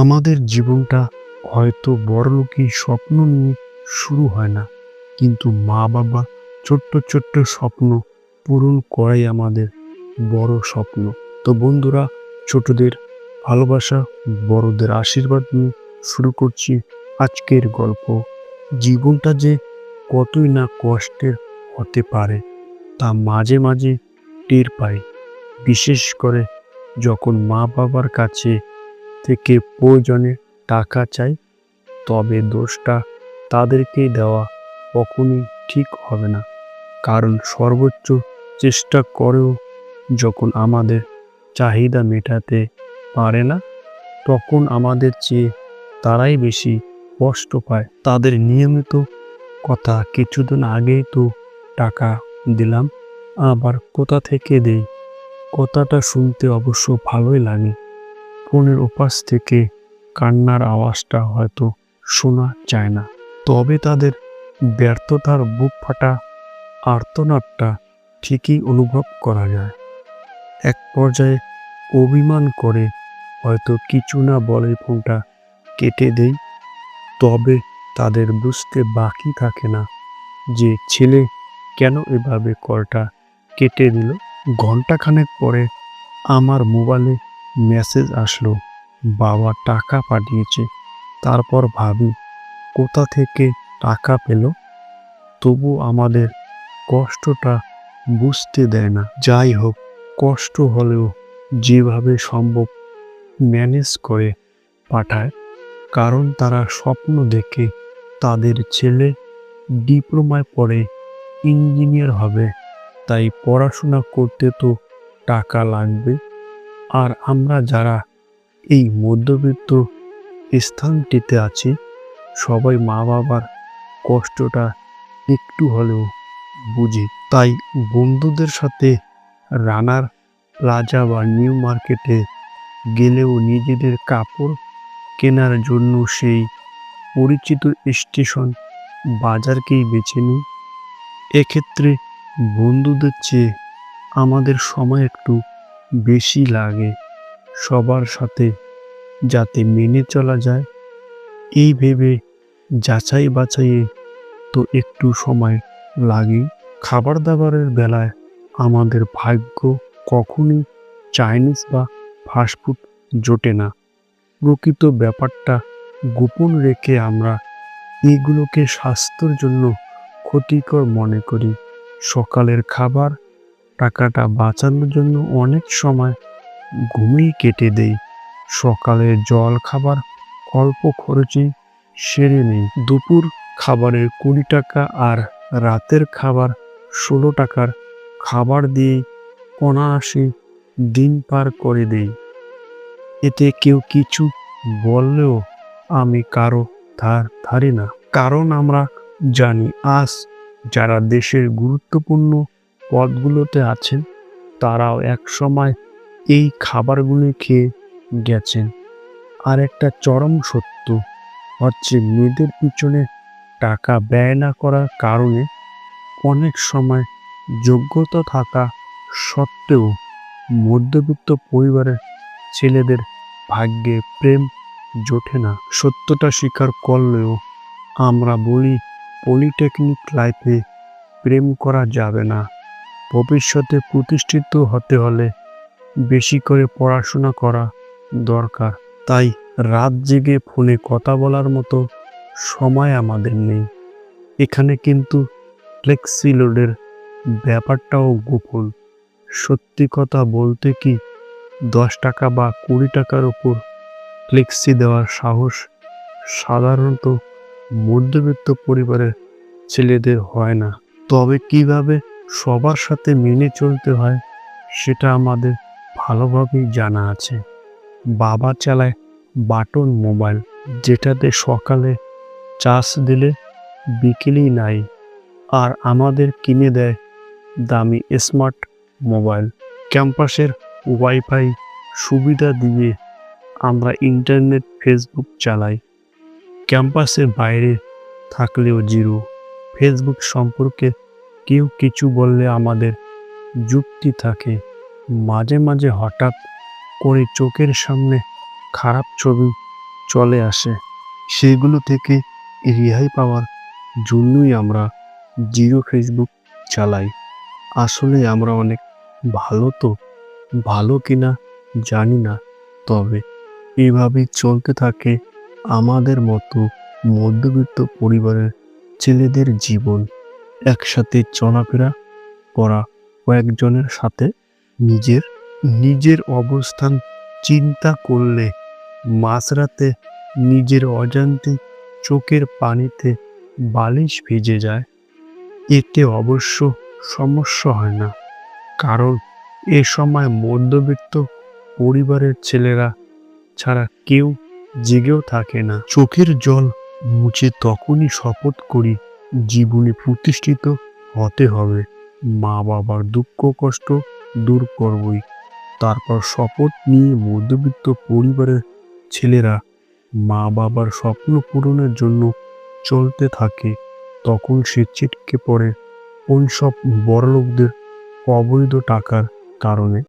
আমাদের জীবনটা হয়তো বড়লোকি স্বপ্ন নিয়ে শুরু হয় না, কিন্তু মা বাবা ছোট্ট ছোট্ট স্বপ্ন পূরণ করাই আমাদের বড় স্বপ্ন। তো বন্ধুরা, ছোটদের ভালোবাসা, বড়দের আশীর্বাদ নিয়ে শুরু করছি আজকের গল্প। জীবনটা যে কতই না কষ্টের হতে পারে, তা মাঝে মাঝে টের পাই। বিশেষ করে যখন মা বাবার কাছে থেকে প্রয়োজনে টাকা চাই, তবে দোষটা তাদেরকেই দেওয়া কখনই ঠিক হবে না। কারণ সর্বোচ্চ চেষ্টা করেও যখন আমাদের চাহিদা মেটাতে পারে না, তখন আমাদের চেয়ে তারাই বেশি কষ্ট পায়। তাদের নিয়মিত কথা কিছুদিন আগেই তো টাকা দিলাম, আবার কোথা থেকে দেই? কথাটা শুনতে অবশ্য ভালোই লাগে। ফোনের ওপাশ থেকে কান্নার আওয়াজটা হয়তো শোনা যায় না। তবে তাদের ব্যর্থতার বুক ফাটা আর্তনাদটা ঠিকই অনুভব করা যায়। এক পর্যায়ে অভিমান করে হয়তো কিছু না বলে ফোনটা কেটে দেই। তবে তাদের বুঝতে বাকি থাকে না যে ছেলে কেন এভাবে কলটা কেটে দিল। ঘন্টাখানেক পরে আমার মোবাইলে মেসেজ আসলো, বাবা টাকা পাঠিয়েছে। তারপর ভাবি, কোথা থেকে টাকা পেল? তবু আমাদের কষ্টটা বুঝতে দেয় না। যাই হোক, কষ্ট হলেও যেভাবে সম্ভব ম্যানেজ করে পাঠায়। কারণ তারা স্বপ্ন দেখে তাদের ছেলে ডিপ্লোমায় পড়ে, ইঞ্জিনিয়ার হবে। তাই পড়াশোনা করতে তো টাকা লাগবে। আর আমরা যারা এই মধ্যবিত্ত স্থানটিতে আছি, সবাই মা বাবার কষ্টটা একটু হলেও বুঝি। তাই বন্ধুদের সাথে রানার প্লাজা বা নিউ মার্কেটে গেলেও নিজেদের কাপড় কেনার জন্য সেই পরিচিত স্টেশন বাজারকেই বেছে নিই। এক্ষেত্রে বন্ধুদের চেয়ে আমাদের সময় একটু বেশি লাগে সবার সাথে যাতে মেনে চলা যায়। এই ভেবে যাচাই বাছাইয়ে তো একটু সময় লাগে। খাবার দাবারের বেলায় আমাদের ভাগ্য কখনই চাইনিজ বা ফাস্টফুড জোটে না। প্রকৃত ব্যাপারটা গোপন রেখে আমরা এগুলোকে স্বাস্থ্যের জন্য ক্ষতিকর মনে করি। সকালের খাবার টাকাটা বাঁচানোর জন্য অনেক সময় ঘুমিয়ে কেটে দেই। সকালের জল খাবার, অল্প খরচে সেরে নেই। দুপুর খাবারের কুড়ি টাকা আর রাতের খাবার ষোলো টাকার খাবার দিয়ে অনায়াসে দিন পার করে দেই। এতে কেউ কিছু বললেও আমি কারও ধার ধারি না। কারণ আমরা জানি, আজ যারা দেশের গুরুত্বপূর্ণ পদগুলোতে আছেন, তারাও এক সময় এই খাবারগুলি খেয়ে গেছেন। আর একটা চরম সত্য হচ্ছে মেয়েদের পিছনে টাকা ব্যয় না করার কারণে অনেক সময় যোগ্যতা থাকা সত্ত্বেও মধ্যবিত্ত পরিবারের ছেলেদের ভাগ্যে প্রেম জোটে না। সত্যটা স্বীকার করলেও আমরা বলি, পলিটেকনিক লাইফে প্রেম করা যাবে না। ভবিষ্যতে প্রতিষ্ঠিত হতে হলে বেশি করে পড়াশোনা করা দরকার। তাই রাত জেগে ফোনে কথা বলার মতো সময় আমাদের নেই। এখানে কিন্তু ফ্লেক্সি লোডের ব্যাপারটাও গোপন। সত্যি কথা বলতে কি দশ টাকা বা কুড়ি টাকার ওপর ফ্লেক্সি দেওয়ার সাহস সাধারণত মধ্যবিত্ত পরিবারের ছেলেদের হয় না। তবে কীভাবে সবার সাথে মেনে চলতে হয়, সেটা আমাদের ভালোভাবেই জানা আছে। বাবা চালায় বাটন মোবাইল, যেটাতে সকালে চার্জ দিলে বিকেলেই নাই, আর আমাদের কিনে দেয় দামি স্মার্ট মোবাইল। ক্যাম্পাসের ওয়াইফাই সুবিধা দিয়ে আমরা ইন্টারনেট, ফেসবুক চালাই। ক্যাম্পাসের বাইরে থাকলেও জিরো। ফেসবুক সম্পর্কে কেউ কিছু বললে আমাদের যুক্তি থাকে। মাঝে মাঝে হঠাৎ করে চোখের সামনে খারাপ ছবি চলে আসে। সেগুলো থেকে রেহাই পাওয়ার জন্যই আমরা জিরো ফেসবুক চালাই। আসলে আমরা অনেক ভালো তো, ভালো কিনা জানি না। তবে এভাবেই চলতে থাকে আমাদের মতো মধ্যবিত্ত পরিবারের ছেলেদের জীবন। একসাথে চলাফেরা করা কয়েকজনের সাথে নিজের নিজের অবস্থান চিন্তা করলে মাঝরাতে নিজের অজান্তে চোখের পানিতে বালিশ ভিজে যায়। এতে অবশ্য সমস্যা হয় না, কারণ এ সময় মধ্যবিত্ত পরিবারের ছেলেরা ছাড়া কেউ জেগেও থাকে না। চোখের জল মুছে তখনই শপথ করি জীবনে প্রতিষ্ঠিত হতে হবে। মা বাবার দুঃখ, কষ্ট দূর করবই। তারপর শপথ নিয়ে মধ্যবিত্ত পরিবারের ছেলেরা মা বাবার স্বপ্ন পূরণের জন্য চলতে থাকে। তখন সে ছিটকে পড়ে। কোন সব বড়লোকদের অবৈধ টাকার কারণে